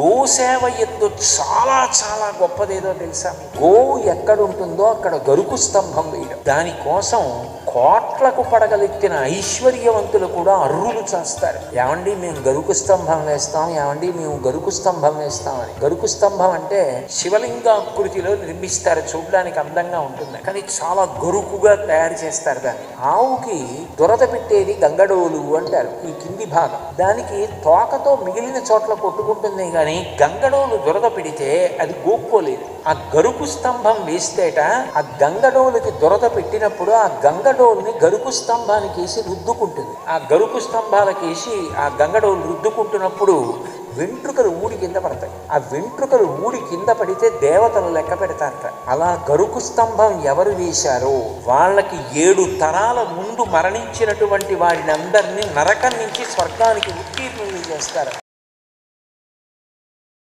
గోసేవ ఎందు చాలా చాలా గొప్పదేదో తెలుసా? గో గోవు ఎక్కడ ఉంటుందో అక్కడ గరుకు స్తంభం వేయడం. దానికోసం కోట్లకు పడగలెత్తిన ఐశ్వర్యవంతులు కూడా అర్రులు చేస్తారు. ఏమండి మేము గరుకు స్తంభం వేస్తాం ఏమండి మేము గరుకు స్తంభం వేస్తామని గరుకు స్తంభం అంటే శివలింగాకృతిలో నిర్మిస్తారు చూడడానికి అందంగా ఉంటుంది. కానీ చాలా గరుకుగా తయారు చేస్తారు దాన్ని. ఆవుకి దురద పెట్టేది గంగడోలు అంటారు ఈ కింది భాగం. దానికి తోకతో మిగిలిన చోట్ల కొట్టుకుంటుంది కానీ గంగడోలు దురద పెడితే అది గోక్కోలేదు. ఆ గరుకు స్తంభం వేస్తేట ఆ గంగడోలుకి దురద పెట్టినప్పుడు ఆ గంగడోలుని గరుకు స్తంభానికి వేసి రుద్దుకుంటుంది. ఆ గరుకు స్తంభాలకి వేసి ఆ గంగడోలు రుద్దుకుంటున్నప్పుడు వెంట్రుకలు ఊడి కింద పడతాయి. ఆ వెంట్రుకలు ఊడి కింద పడితే దేవతలు లెక్క పెడతారట. అలా గరుకు స్తంభం ఎవరు వేశారో వాళ్ళకి ఏడు తరాల ముందు మరణించినటువంటి వాడిని అందరినీ నరకం నుంచి స్వర్గానికి ఉత్తీర్ణులు చేస్తారు.